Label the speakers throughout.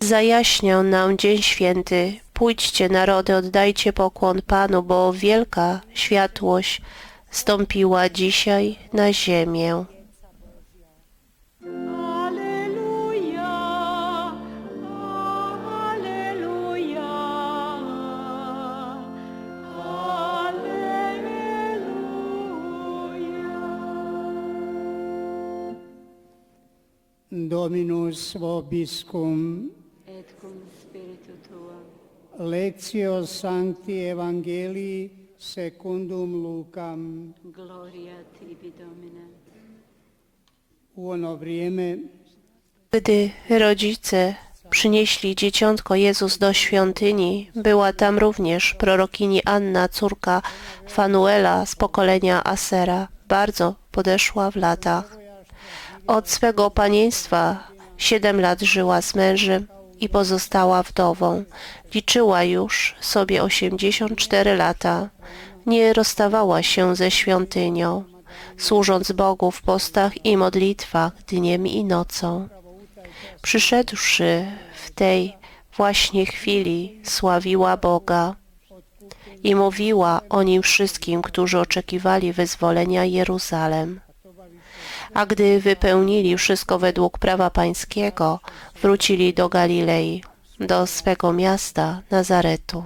Speaker 1: Zajaśniał nam Dzień Święty. Pójdźcie, narody, oddajcie pokłon Panu, bo wielka światłość stąpiła dzisiaj na ziemię.
Speaker 2: Alleluja, Alleluja, Alleluja.
Speaker 3: Dominus vobiscum, Lectio Sancti Evangelii secundum Lucam.
Speaker 2: Gloria tibi, Domine.
Speaker 3: U ono vrijeme
Speaker 1: Gdy rodzice przynieśli dzieciątko Jezus do świątyni, była tam również prorokini Anna, córka Fanuela z pokolenia Asera, bardzo podeszła w latach. Od swego panieństwa siedem lat żyła z mężem i pozostała wdową. Liczyła już sobie 84 lata. Nie rozstawała się ze świątynią, służąc Bogu w postach i modlitwach dniem i nocą. Przyszedłszy w tej właśnie chwili, sławiła Boga i mówiła o nim wszystkim, którzy oczekiwali wyzwolenia Jeruzalem. A gdy wypełnili wszystko według prawa pańskiego, wrócili do Galilei, do swego miasta Nazaretu.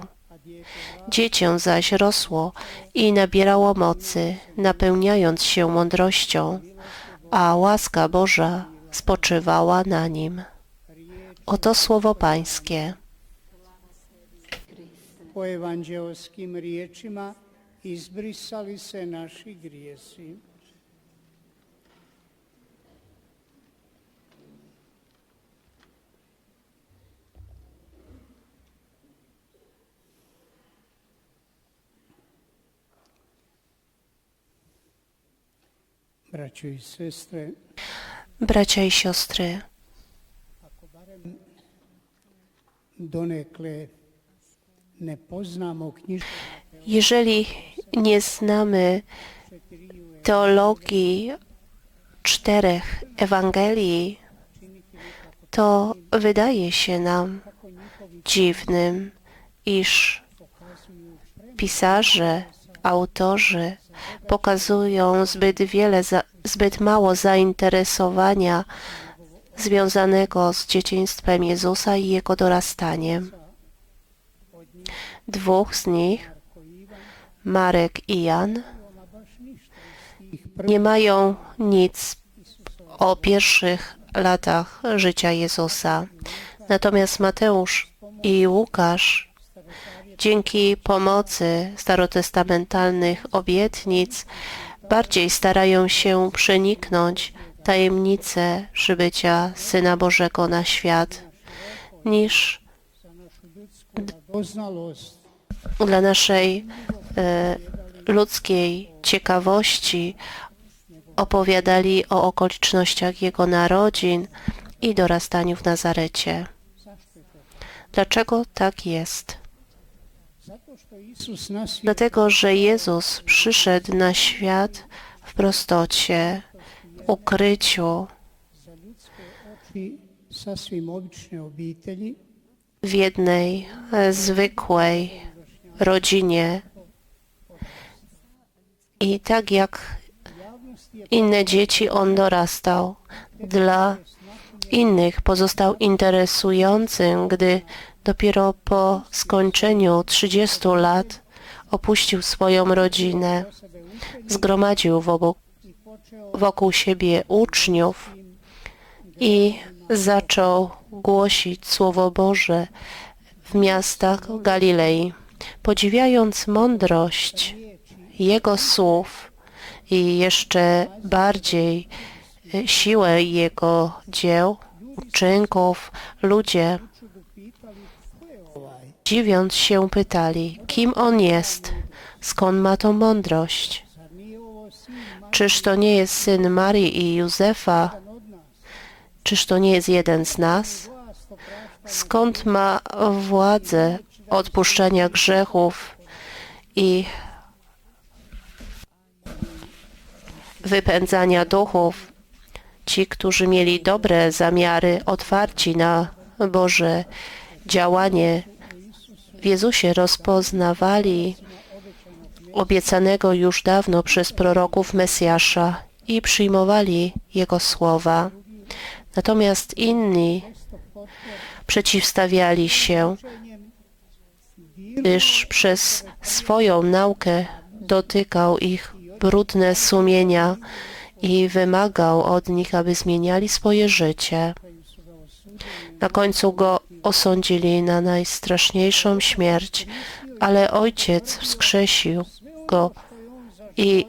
Speaker 1: Dziecię zaś rosło i nabierało mocy, napełniając się mądrością, a łaska Boża spoczywała na nim. Oto słowo Pańskie.
Speaker 3: po evanđelskim riječima izbrisali se naši grijesi. Braćo i sestre,
Speaker 1: Bracia i siostry, jeżeli nie znamy teologii czterech Ewangelii, to wydaje się nam dziwnym, iż pisarze, autorzy pokazują zbyt wiele, zbyt mało zainteresowania związanego z dzieciństwem Jezusa i jego dorastaniem. Dwóch z nich, Marek i Jan, nie mają nic o pierwszych latach życia Jezusa. Natomiast Mateusz i Łukasz dzięki pomocy starotestamentalnych obietnic bardziej starają się przeniknąć tajemnicę przybycia Syna Bożego na świat niż dla naszej e, ludzkiej ciekawości opowiadali o okolicznościach Jego narodzin i dorastaniu w Nazarecie. Dlaczego tak jest? Dlatego, że Jezus przyszedł na świat w prostocie, ukryciu, w jednej e, zwykłej rodzinie. I tak jak inne dzieci, on dorastał. Dla innych pozostał interesującym, gdy dopiero po skończeniu 30 lat opuścił swoją rodzinę, zgromadził wokół, wokół siebie uczniów i zaczął głosić Słowo Boże w miastach Galilei. Podziwiając mądrość Jego słów i jeszcze bardziej e, siłę Jego dzieł, uczynków, ludzie dziwiąc się pytali, kim On jest, skąd ma tą mądrość. Czyż to nie jest syn Marii i Józefa? Czyż to nie jest jeden z nas? Skąd ma władzę odpuszczenia grzechów i wypędzania duchów? Ci, którzy mieli dobre zamiary, otwarci na Boże działanie w Jezusie rozpoznawali obiecanego już dawno przez proroków Mesjasza i przyjmowali Jego słowa. Natomiast inni przeciwstawiali się, gdyż przez swoją naukę dotykał ich brudne sumienia i wymagał od nich, aby zmieniali swoje życie. Na końcu go osądzili na najstraszniejszą śmierć, ale Ojciec wskrzesił go i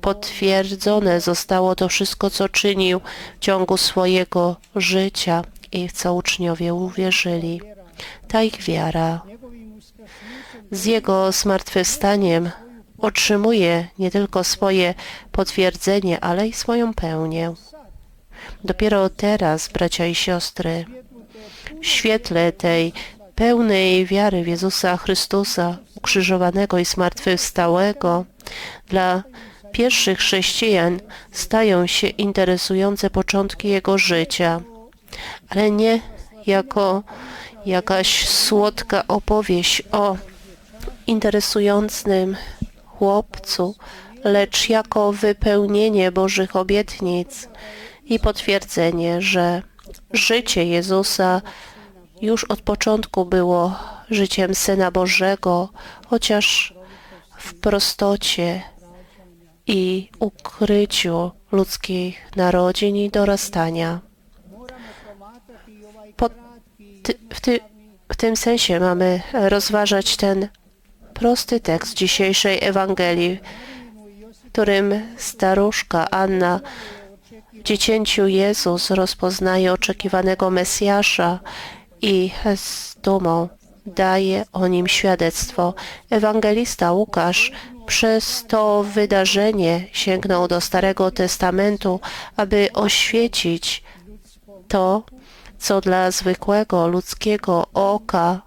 Speaker 1: potwierdzone zostało to wszystko, co czynił w ciągu swojego życia i w co uczniowie uwierzyli. Ta ich wiara z Jego zmartwychwstaniem otrzymuje nie tylko swoje potwierdzenie, ale i swoją pełnię. Dopiero teraz, bracia i siostry, w świetle tej pełnej wiary w Jezusa Chrystusa, ukrzyżowanego i zmartwychwstałego, dla pierwszych chrześcijan stają się interesujące początki Jego życia, ale nie jako jakaś słodka opowieść o interesującym chłopcu, lecz jako wypełnienie Bożych obietnic i potwierdzenie, że życie Jezusa już od początku było życiem Syna Bożego, chociaż w prostocie i ukryciu ludzkich narodzin i dorastania. Ty, w, ty, w tym sensie mamy rozważać ten prosty tekst dzisiejszej Ewangelii, w którym staruszka Anna dziecięciu Jezus rozpoznaje oczekiwanego Mesjasza i z dumą daje o nim świadectwo. Ewangelista Łukasz przez to wydarzenie sięgnął do Starego Testamentu, aby oświecić to, co dla zwykłego ludzkiego oka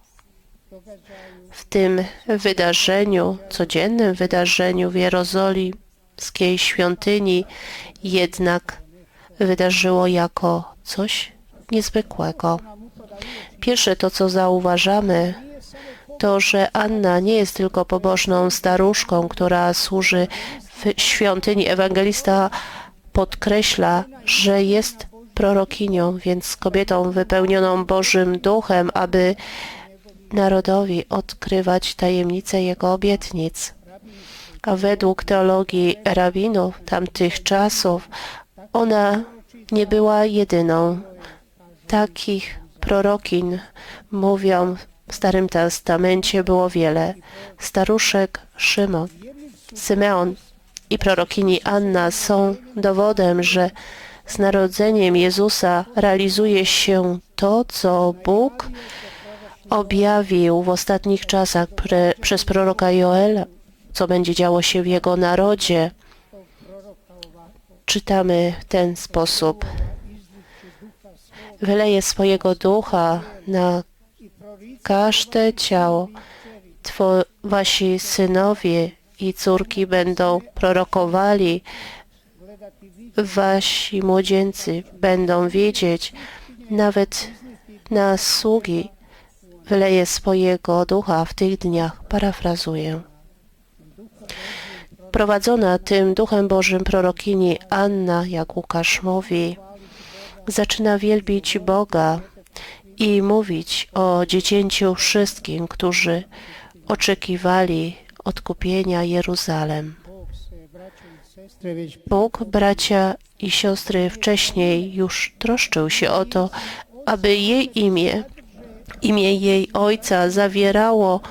Speaker 1: w tym wydarzeniu, codziennym wydarzeniu w jerozolimskiej świątyni jednak wydarzyło jako coś niezwykłego. Pierwsze to, co zauważamy, to, że Anna nie jest tylko pobożną staruszką, która służy w świątyni. Ewangelista podkreśla, że jest prorokinią, więc kobietą wypełnioną Bożym Duchem, aby narodowi odkrywać tajemnice Jego obietnic. A według teologii rabinów tamtych czasów ona nie była jedyną. Takich prorokin, mówią w Starym Testamencie, było wiele. Staruszek Szymon, Symeon i prorokini Anna są dowodem, że z narodzeniem Jezusa realizuje się to, co Bóg objawił w ostatnich czasach pre, przez proroka Joela, co będzie działo się w jego narodzie. Czytamy w ten sposób. Wyleje swojego ducha na każde ciało. Two, wasi synowie i córki będą prorokowali, wasi młodzieńcy będą wiedzieć, nawet na sługi wyleje swojego ducha w tych dniach. Parafrazuję. Prowadzona tym Duchem Bożym prorokini Anna, jak Łukasz mówi, zaczyna wielbić Boga i mówić o dziecięciu wszystkim, którzy oczekiwali odkupienia Jeruzalem. Bóg, bracia i siostry, wcześniej już troszczył się o to, aby jej imię, imię jej ojca zawierało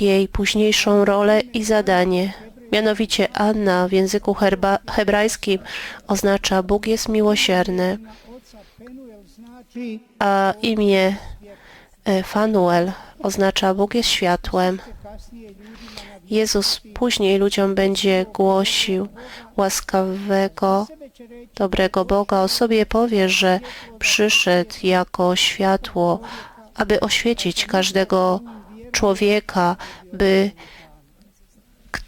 Speaker 1: jej późniejszą rolę i zadanie. Mianowicie Anna w języku herba, hebrajskim oznacza Bóg jest miłosierny, a imię e, Fanuel oznacza Bóg jest światłem. Jezus później ludziom będzie głosił łaskawego, dobrego Boga. O sobie powie, że przyszedł jako światło, aby oświecić każdego człowieka, by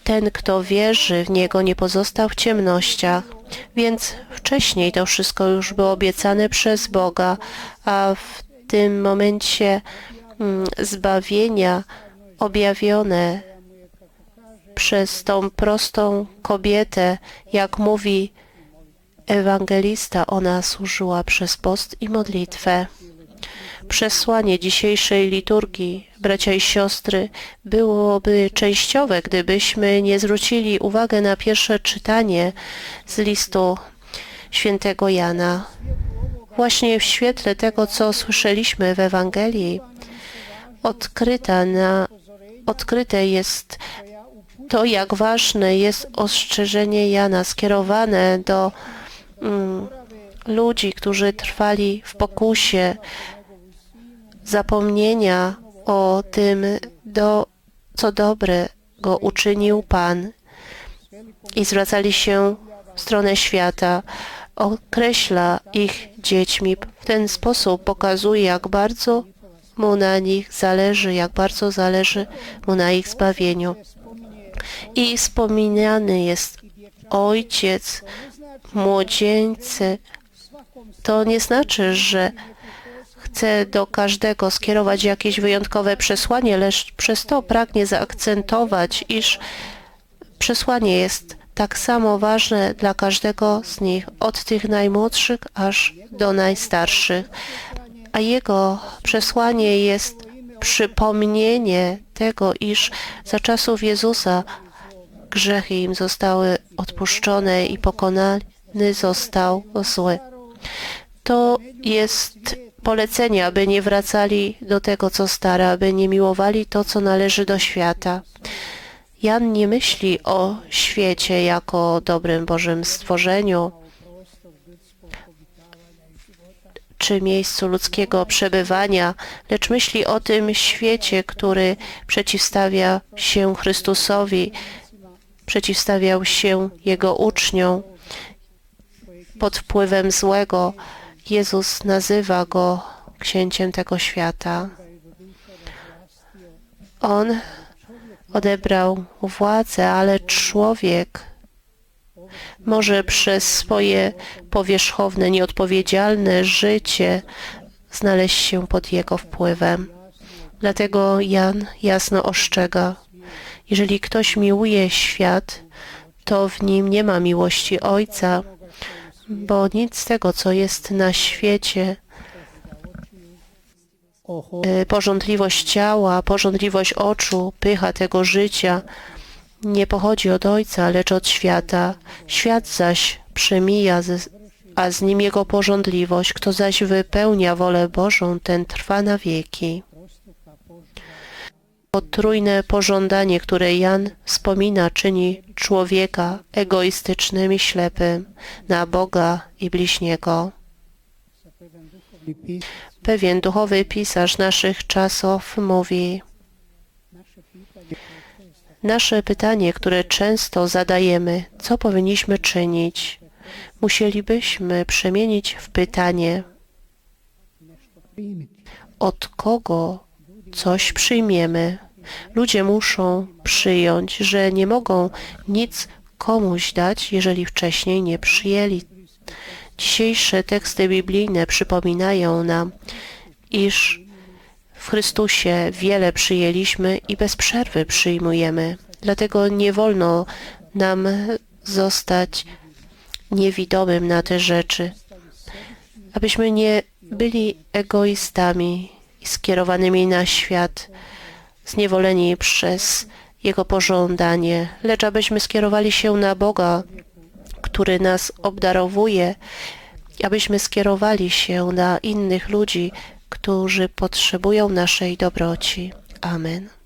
Speaker 1: ten, kto wierzy w Niego, nie pozostał w ciemnościach. Więc wcześniej to wszystko już było obiecane przez Boga, a w tym momencie mm, zbawienia objawione przez tą prostą kobietę, jak mówi ewangelista, ona służyła przez post i modlitwę. Przesłanie dzisiejszej liturgii, bracia i siostry, byłoby częściowe, gdybyśmy nie zwrócili uwagi na pierwsze czytanie z listu świętego Jana. Właśnie w świetle tego, co słyszeliśmy w Ewangelii, odkryta na, odkryte jest to, jak ważne jest ostrzeżenie Jana skierowane do mm, ludzi, którzy trwali w pokusie zapomnienia o tym, do, co dobrego uczynił Pan i zwracali się w stronę świata. Określa ich dziećmi. W ten sposób pokazuje, jak bardzo mu na nich zależy, jak bardzo zależy mu na ich zbawieniu. I wspominany jest ojciec, młodzieńcy. To nie znaczy, że chce do każdego skierować jakieś wyjątkowe przesłanie, lecz przez to pragnie zaakcentować, iż przesłanie jest tak samo ważne dla każdego z nich, od tych najmłodszych aż do najstarszych. A jego przesłanie jest przypomnienie tego, iż za czasów Jezusa grzechy im zostały odpuszczone i pokonany został zły. To jest polecenie, aby nie wracali do tego, co stare, aby nie miłowali to, co należy do świata. Jan nie myśli o świecie jako o dobrym Bożym stworzeniu, czy miejscu ludzkiego przebywania, lecz myśli o tym świecie, który przeciwstawia się Chrystusowi, przeciwstawiał się Jego uczniom pod wpływem złego. Jezus nazywa go księciem tego świata. On odebrał władzę, ale człowiek może przez swoje powierzchowne, nieodpowiedzialne życie znaleźć się pod jego wpływem. Dlatego Jan jasno ostrzega, jeżeli ktoś miłuje świat, to w nim nie ma miłości Ojca, bo nic z tego, co jest na świecie, y, porządliwość ciała, porządliwość oczu, pycha tego życia nie pochodzi od Ojca, lecz od świata. Świat zaś przemija, a z nim jego porządliwość. Kto zaś wypełnia wolę Bożą, ten trwa na wieki. Potrójne pożądanie, które Jan wspomina, czyni człowieka egoistycznym i ślepym na Boga i bliźniego. Pewien duchowy pisarz naszych czasów mówi, nasze pytanie, które często zadajemy, co powinniśmy czynić, musielibyśmy przemienić w pytanie, od kogo coś przyjmiemy. Ludzie muszą przyjąć, że nie mogą nic komuś dać, jeżeli wcześniej nie przyjęli. Dzisiejsze teksty biblijne przypominają nam, iż w Chrystusie wiele przyjęliśmy i bez przerwy przyjmujemy. Dlatego nie wolno nam zostać niewidomym na te rzeczy, abyśmy nie byli egoistami skierowanymi na świat, zniewoleni przez Jego pożądanie, lecz abyśmy skierowali się na Boga, który nas obdarowuje, abyśmy skierowali się na innych ludzi, którzy potrzebują naszej dobroci. Amen.